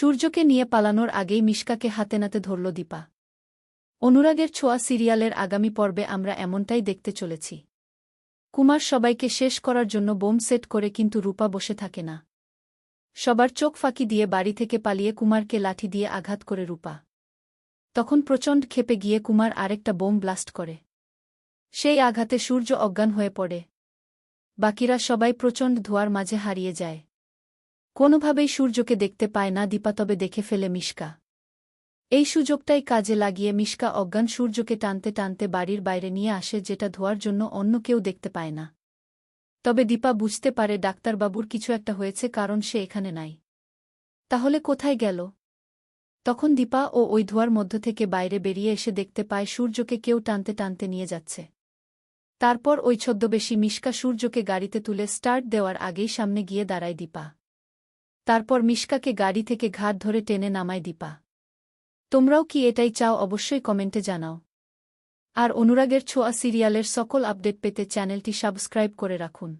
সূর্যকে নিয়ে পালানোর আগেই মিশকাকে হাতে নাতে ধরল দীপা। অনুরাগের ছোঁয়া সিরিয়ালের আগামী পর্বে আমরা এমনটাই দেখতে চলেছি। কুমার সবাইকে শেষ করার জন্য বোম সেট করে কিন্তু রূপা বসে থাকে না। সবার চোখ ফাঁকি দিয়ে বাড়ি থেকে পালিয়ে কুমারকে লাঠি দিয়ে আঘাত করে রূপা। তখন প্রচণ্ড ক্ষেপে গিয়ে কুমার আরেকটা বোম ব্লাস্ট করে। সেই আঘাতে সূর্য অজ্ঞান হয়ে পড়ে। বাকিরা সবাই প্রচণ্ড ধোয়ার মাঝে হারিয়ে যায়। কোনোভাবেই সূর্যকে দেখতে পায় না, দীপা তবে দেখে ফেলে মিশকা। এই সুযোগটাই কাজে লাগিয়ে মিশকা অজ্ঞান সূর্যকে টানতে টানতে বাড়ির বাইরে নিয়ে আসে, যেটা ধোয়ার জন্য অন্য কেউ দেখতে পায় না। তবে দীপা বুঝতে পারে ডাক্তারবাবুর কিছু একটা হয়েছে, কারণ সে এখানে নাই। তাহলে কোথায় গেল? তখন দীপা ও ওই ধোয়ার মধ্য থেকে বাইরে বেরিয়ে এসে দেখতে পায় সূর্যকে কেউ টানতে টানতে নিয়ে যাচ্ছে। তারপর ওই ছদ্মবেশী মিশকা সূর্যকে গাড়িতে তুলে স্টার্ট দেওয়ার আগেই সামনে গিয়ে দাঁড়ায় দীপা। তারপর মিশকাকে গাড়ি থেকে ঘাট ধরে টেনে নামায় দীপা। তোমরাও কি এটাই চাও অবশ্যই কমেন্টে জানাও। আর অনুরাগের ছোঁয়া সিরিয়ালের সকল আপডেট পেতে চ্যানেলটি সাবস্ক্রাইব করে রাখুন।